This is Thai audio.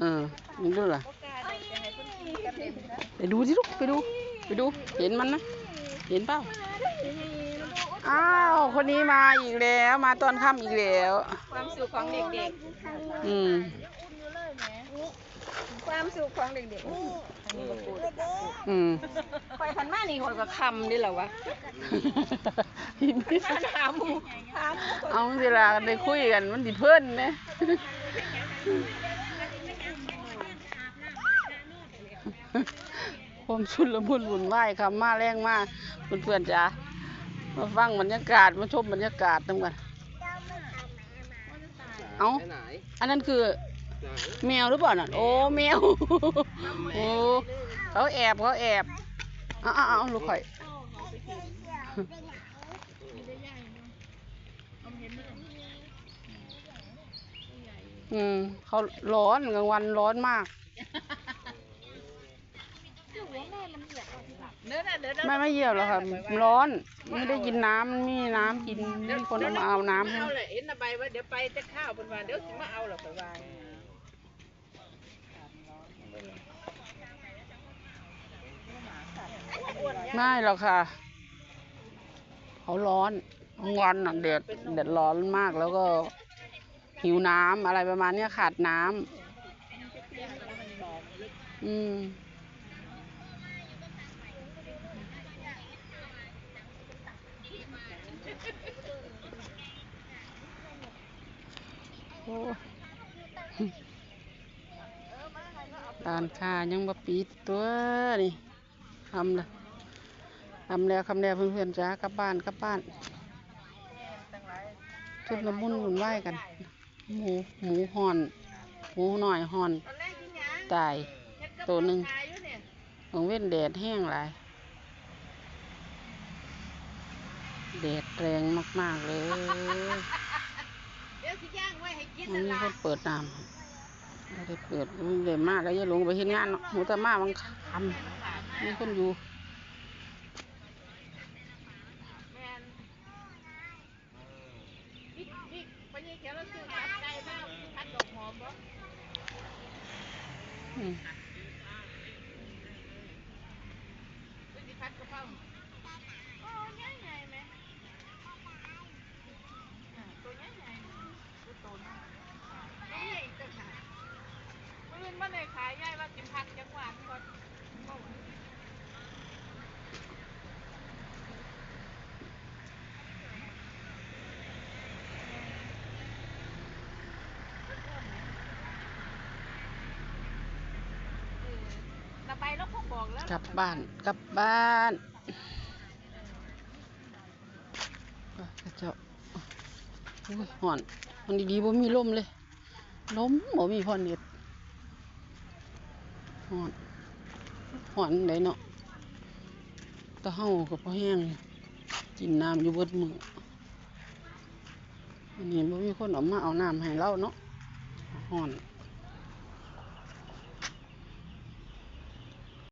เออมึงดูล่ะบ่กล้าดอกจะให้เพิ่นขี่กันเล่นนะไปดูสิลูกไปดู ไปดู เห็นมันไหมเห็นเปล่า อ้าว คนนี้มาอีกแล้ว มาตอนค่ำอีกแล้ว ความสุขของเด็กอืมๆความสุขของเด็กๆอันนี้ก็พูดอืมไปพันมานี่คนก็คำนี่แหละวะมาหาหมูหาหมูคนเอาเวลาได้คุยกันมันดิเพิ่นเนี่ย ความชุนละมุนวุ่นวายคำมาแรงมากเพื่อนๆจ้ามาฟังบรรยากาศมาชมบรรยากาศทั้งกันเอาไปไหนอันนั้นคือไหนแมวหรือเปล่าน่ะโอ้แมวโอ้เขาแอบเขาแอบเอาเอาเอาลูกข่อย อืมเขาร้อนกลางวันร้อนมาก เนื้อน่ะเนื้อน่ะไม่ไม่เหยียบหรอกค่ะร้อน ไม่ได้กินน้ำไม่มีน้ำกินมีคนเอามาเอาน้ำให้เอาเลยเห็นนะใบว่าเดี๋ยวไปจะข้าวเพิ่นว่าเดี๋ยวสิมาเอาหรอกไปว่าไม่หรอกค่ะ เขาร้อนกลางวันอะแดดแดดร้อนมากแล้วก็ หิวน้ำอะไรประมาณเนี้ยขาดน้ำอืมโอ้ร้านค้ายังมาปิดตัวนี่ทำลยทำแล้วคำแล้วเพื่อนๆจ้ากลับบ้านกลับบ้านชุดละมุนหุ่นไหวายกัน หมูหมูห่อนหมูหน่อยห่อนตอนแรกกินหยังตายเฮ็ดกับตัวหนึ่งตายอยู่เนี่ยของเว้นแดดแห้งหลายแดดแรงมาก ๆ เลยเดี๋ยวสิย่างไว้ให้กินมันนั่นมีล่ะคนเปิดน้ำไม่ได้เปิดมันเลยมากแล้วอย่าลงไปเห็นงานเนาะหมูแต่มาบางคำมีคนอยู่ แม่นบิ๊กบิ๊กไปยี่เขียวแล้วซื้อตับไก่มาพัดดอกหอมบ่ อืมหรือสิพัดกะเพราโอ้ใหญ่ๆแม่อ่าตัวใหญ่ตัวโตนะตัวใหญ่อีกต่างหากมื้ออื่นมาได้ขายยายว่ากินผักจังหวะก่อนบ่หวาน ระบายแล้วพว กลับบ้าน กลับบ้านอะเจ้าโอ้ยห่อนมันดีๆบ่มีลมเลยลมบ่มีพอเน็ตห่อนห่อนไหนเนาะตะเฮาก็พอแห้งกินน้ำอยู่บิดมืออันนี้บ่มีคนออกมาเอาน้ำให้เราเนาะห่อน